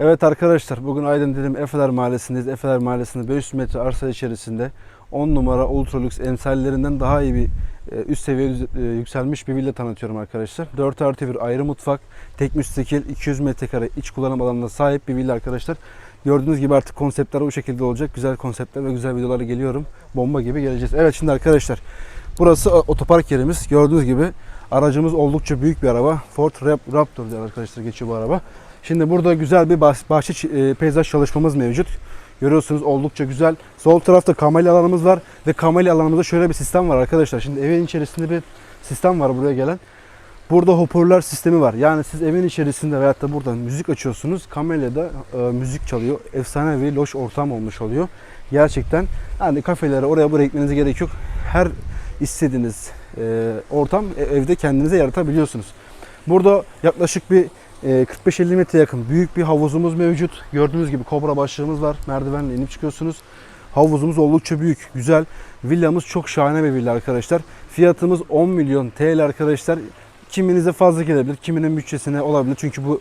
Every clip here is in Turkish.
Evet arkadaşlar bugün Aydın Dilim Efeler Mahallesi'ndeyiz. Efeler Mahallesi'nde 500 metre arsa içerisinde 10 numara ultralüks emsallerinden daha iyi bir e, üst seviye e, yükselmiş bir villa tanıtıyorum arkadaşlar. 4 artı bir ayrı mutfak, tek müstakil 200 metrekare iç kullanım alanına sahip bir villa arkadaşlar. Gördüğünüz gibi artık konseptler bu şekilde olacak. Güzel konseptler ve güzel videolarla geliyorum. Bomba gibi geleceğiz. Evet şimdi arkadaşlar burası o- otopark yerimiz. Gördüğünüz gibi aracımız oldukça büyük bir araba. Ford Rap- Raptor diye arkadaşlar geçiyor bu araba. Şimdi burada güzel bir bah- bahçe e, peyzaj çalışmamız mevcut. Görüyorsunuz oldukça güzel. Sol tarafta kamelya alanımız var ve kamelya alanımızda şöyle bir sistem var arkadaşlar. Şimdi evin içerisinde bir sistem var buraya gelen. Burada hoparlör sistemi var. Yani siz evin içerisinde veyahut da burada müzik açıyorsunuz. Kamelyada e, müzik çalıyor. Efsanevi loş ortam olmuş oluyor. Gerçekten hani kafelere oraya buraya gitmenize gerek yok. Her istediğiniz e, ortam e- evde kendinize yaratabiliyorsunuz. Burada yaklaşık bir 45-50 metre yakın büyük bir havuzumuz mevcut. Gördüğünüz gibi kobra başlığımız var. Merdivenle inip çıkıyorsunuz. Havuzumuz oldukça büyük, güzel. Villamız çok şahane bir villa arkadaşlar. Fiyatımız 10 milyon TL arkadaşlar. Kiminize fazla gelebilir, kiminin bütçesine olabilir. Çünkü bu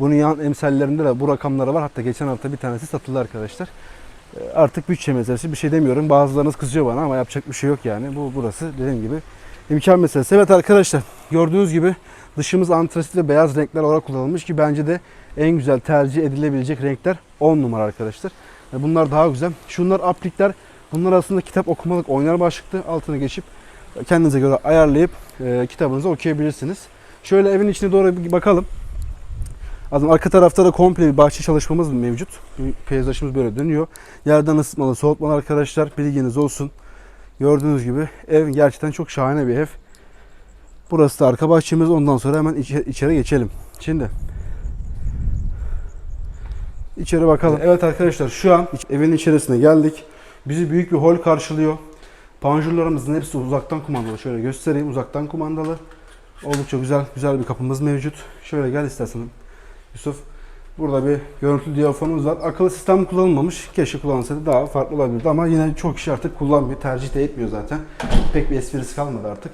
bunun yan emsallerinde de bu rakamlara var. Hatta geçen hafta bir tanesi satıldı arkadaşlar. E, Artık bütçe meselesi bir şey demiyorum. Bazılarınız kızıyor bana ama yapacak bir şey yok yani. Bu burası dediğim gibi imkan meselesi. Evet arkadaşlar gördüğünüz gibi dışımız antrasit ve beyaz renkler olarak kullanılmış ki bence de en güzel tercih edilebilecek renkler 10 numara arkadaşlar. E, Bunlar daha güzel. Şunlar aplikler. Bunlar aslında kitap okumalık oynar başlıklı. Altına geçip kendinize göre ayarlayıp e, kitabınızı okuyabilirsiniz. Şöyle evin içine doğru bir bakalım. Adım arka tarafta da komple bir bahçe çalışmamız mevcut. Peyzajımız böyle dönüyor. Yerden ısıtmalı, soğutmalı arkadaşlar. Bilginiz olsun. Gördüğünüz gibi ev gerçekten çok şahane bir ev. Burası da arka bahçemiz. Ondan sonra hemen içe- içeri geçelim. Şimdi içeri bakalım. Evet arkadaşlar şu an evin içerisine geldik. Bizi büyük bir hol karşılıyor. Panjurlarımızın hepsi uzaktan kumandalı. Şöyle göstereyim. Uzaktan kumandalı. Oldukça güzel güzel bir kapımız mevcut. Şöyle gel istersen Yusuf. Burada bir görüntülü diyaframımız var. Akıllı sistem kullanılmamış. Keşke kullansaydı daha farklı olabilirdi ama yine çok kişi artık kullanmıyor. Tercih de etmiyor zaten. Pek bir esprisi kalmadı artık.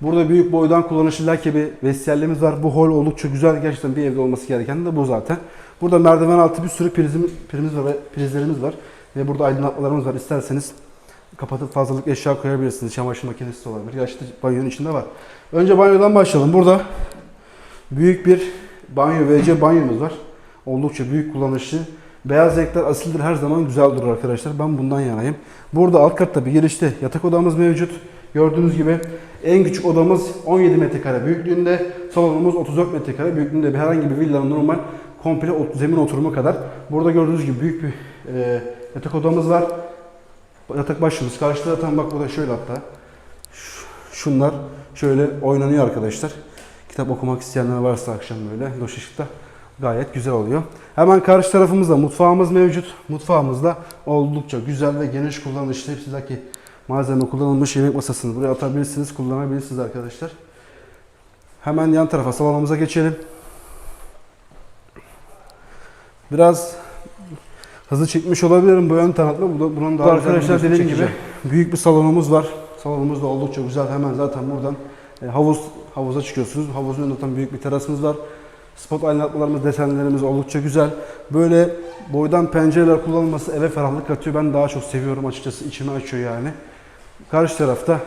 Burada büyük boydan kullanışlı lake bir vestiyerlerimiz var. Bu hol oldukça güzel. Gerçekten bir evde olması gereken de bu zaten. Burada merdiven altı bir sürü prizimiz, prizimiz var prizlerimiz var. Ve burada aydınlatmalarımız var. İsterseniz kapatıp fazlalık eşya koyabilirsiniz. Çamaşır makinesi de olabilir. Ya işte banyonun içinde var. Önce banyodan başlayalım. Burada büyük bir banyo WC banyomuz var. Oldukça büyük kullanışlı. Beyaz renkler asildir her zaman güzel durur arkadaşlar. Ben bundan yanayım. Burada alt katta bir girişte yatak odamız mevcut. Gördüğünüz gibi en küçük odamız 17 metrekare büyüklüğünde. Salonumuz 34 metrekare büyüklüğünde bir herhangi bir villanın normal komple zemin oturumu kadar. Burada gördüğünüz gibi büyük bir e, yatak odamız var. Yatak başımız. Karşıda yatan bak burada şöyle hatta. Şunlar şöyle oynanıyor arkadaşlar. Kitap okumak isteyenler varsa akşam böyle loş ışıkta gayet güzel oluyor. Hemen karşı tarafımızda mutfağımız mevcut. Mutfağımızda oldukça güzel ve geniş kullanışlı hepsindeki malzeme kullanılmış yemek masasını buraya atabilirsiniz, kullanabilirsiniz arkadaşlar. Hemen yan tarafa salonumuza geçelim. Biraz hızlı çekmiş olabilirim bu ön tanıtma. Bu da bunun daha Arkadaşlar dediğim gibi çekeceğim. büyük bir salonumuz var. Salonumuz da oldukça güzel. Hemen zaten buradan e, havuz havuza çıkıyorsunuz. Havuzun önünde büyük bir terasımız var. Spot aydınlatmalarımız, desenlerimiz oldukça güzel. Böyle boydan pencereler kullanılması eve ferahlık katıyor. Ben daha çok seviyorum açıkçası. içimi açıyor yani. Karşı tarafta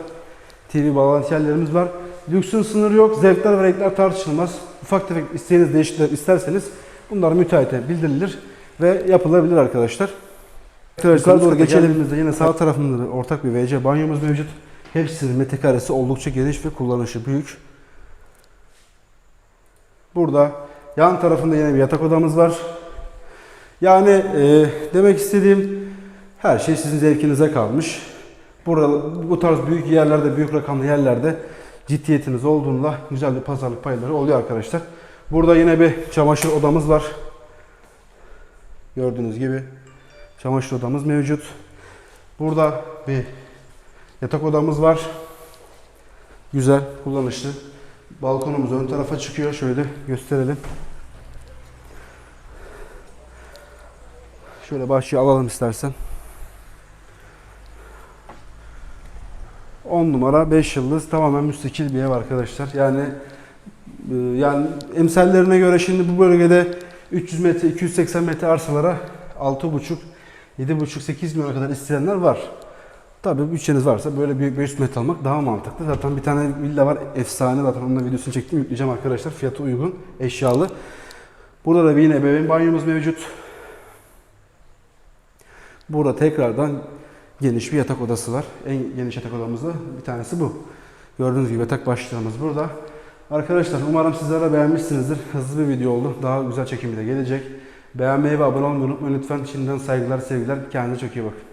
TV bağlantı yerlerimiz var. Lüksün sınırı yok. Zevkler ve renkler tartışılmaz. Ufak tefek isteğiniz değişiklikler isterseniz bunlar müteahhite bildirilir ve yapılabilir arkadaşlar. Yukarı doğru doğru geçelim. Yine sağ tarafında da ortak bir WC banyomuz mevcut. Hepsinin metrekaresi oldukça geniş ve kullanışı büyük. Burada yan tarafında yine bir yatak odamız var. Yani e, demek istediğim her şey sizin zevkinize kalmış. Burada bu tarz büyük yerlerde, büyük rakamlı yerlerde ciddiyetiniz olduğunda güzel bir pazarlık payları oluyor arkadaşlar. Burada yine bir çamaşır odamız var. Gördüğünüz gibi çamaşır odamız mevcut. Burada bir yatak odamız var. Güzel, kullanışlı. Balkonumuz ön tarafa çıkıyor. Şöyle gösterelim. Şöyle bahçeye alalım istersen. 10 numara 5 yıldız tamamen müstakil bir ev arkadaşlar. Yani e, yani emsallerine göre şimdi bu bölgede 300 metre, 280 metre arsalara 6,5, 7,5, 8 milyona kadar isteyenler var. Tabii bütçeniz varsa böyle büyük 500 metre almak daha mantıklı. Zaten bir tane villa var efsane zaten onun da videosunu çektim yükleyeceğim arkadaşlar. Fiyatı uygun, eşyalı. Burada da yine ebeveyn banyomuz mevcut. Burada tekrardan geniş bir yatak odası var. En geniş yatak odamızda bir tanesi bu. Gördüğünüz gibi yatak başlığımız burada. Arkadaşlar umarım sizler de beğenmişsinizdir. Hızlı bir video oldu. Daha güzel çekimi de gelecek. Beğenmeyi ve abone olmayı unutmayın lütfen. Şimdiden saygılar, sevgiler. Kendinize çok iyi bakın.